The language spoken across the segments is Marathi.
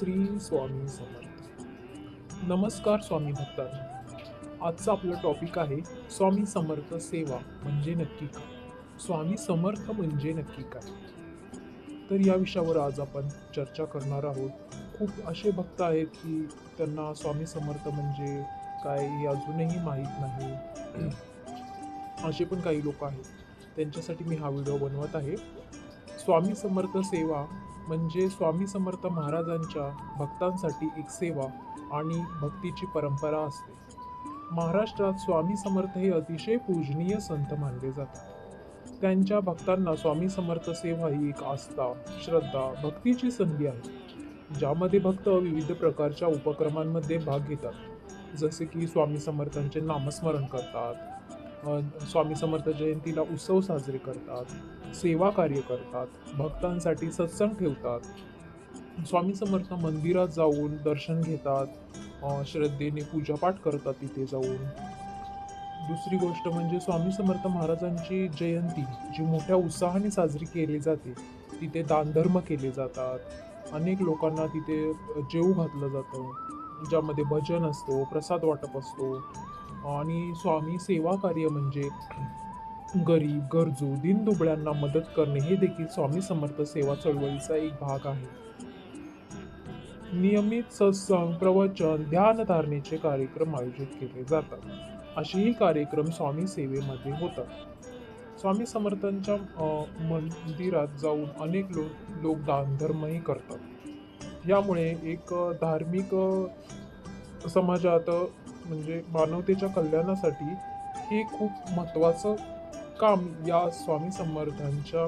श्री स्वामी समर्थ. नमस्कार स्वामी भक्तांनो. आजचं आपलं टॉपिक आहे स्वामी समर्थ सेवा म्हणजे नक्की काय? स्वामी समर्थ म्हणजे नक्की काय? तर या विषयावर आज आपण चर्चा करणार आहोत. खूप असे भक्त आहेत की त्यांना स्वामी समर्थ म्हणजे काय हे अजूनही माहीत नाही. असे पण काही लोक आहेत. त्यांच्यासाठी मी हा व्हिडिओ बनवत आहे. स्वामी समर्थ सेवा म्हणजे स्वामी समर्थ महाराजांच्या भक्तांसाठी एक सेवा आणि भक्तीची परंपरा असते. महाराष्ट्रात स्वामी समर्थ हे अतिशय पूजनीय संत मानले जातात. त्यांच्या भक्तांना स्वामी समर्थ सेवा ही एक आस्था श्रद्धा भक्तीची संधी आहे ज्यामध्ये भक्त विविध प्रकारच्या उपक्रमांमध्ये भाग घेतात. जसे की स्वामी समर्थांचे नामस्मरण करतात स्वामी समर्थ जयंतीला उत्सव साजरे करतात सेवा कार्य करतात भक्तांसाठी सत्संग ठेवतात. स्वामी समर्थ मंदिरात जाऊन दर्शन घेतात श्रद्धेने पूजापाठ करतात तिथे जाऊन. दुसरी गोष्ट म्हणजे स्वामी समर्थ महाराजांची जयंती जी मोठ्या उत्साहाने साजरी केली जाते तिथे दानधर्म केले जातात. अनेक लोकांना तिथे जेऊ घातलं जातं ज्यामध्ये भजन असतो प्रसाद वाटप असतो. आणि स्वामी सेवा कार्य म्हणजे गरीब गरजू दिनदुबळ्यांना मदत करणे हे देखील स्वामी समर्थ सेवा चळवळीचा एक भाग आहे. नियमित सत्संग प्रवचन ध्यान धारणेचे कार्यक्रम आयोजित केले जातात. असेही कार्यक्रम स्वामी सेवेमध्ये होतात. स्वामी समर्थांच्या मंदिरात जाऊन अनेक लोक लोक दानधर्मही करतात. यामुळे एक धार्मिक समाजात म्हणजे मानवतेच्या कल्याणासाठी हे खूप महत्त्वाचं काम या स्वामी समर्थांच्या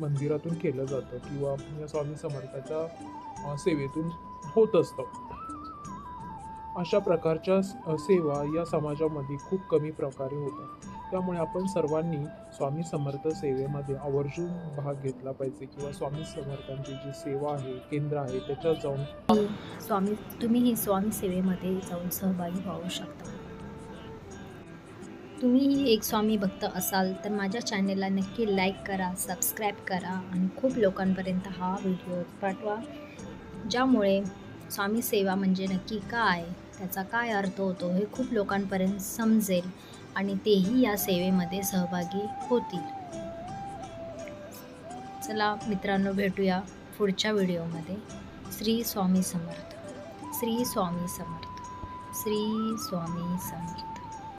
मंदिरातून केलं जातं किंवा या स्वामी समर्थाच्या सेवेतून होत असतं. अशा प्रकारच्या सेवा या समाजामध्ये खूप कमी प्रकारे होतात. त्यामुळे आपण सर्वांनी स्वामी समर्थ सेवेमध्ये आवर्जून भाग घेतला पाहिजे किंवा स्वामी समर्थांची जी सेवा आहे केंद्र आहे त्याच्यात जाऊन स्वामी तुम्हीही स्वामी सेवेमध्ये जाऊन सहभागी होऊ शकता. तुम्हीही एक स्वामी भक्त असाल तर माझ्या चॅनेलला नक्की लाईक करा सबस्क्राईब करा आणि खूप लोकांपर्यंत हा व्हिडिओ पाठवा. ज्यामुळे स्वामी सेवा म्हणजे नक्की काय त्याचा काय अर्थ होतो हे खूप लोकांपर्यंत समजेल. आणि तेही या सेवेमध्ये सहभागी होतील. चला मित्रांनो भेटूया पुढच्या व्हिडिओमध्ये. श्री स्वामी समर्थ. श्री स्वामी समर्थ. श्री स्वामी समर्थ.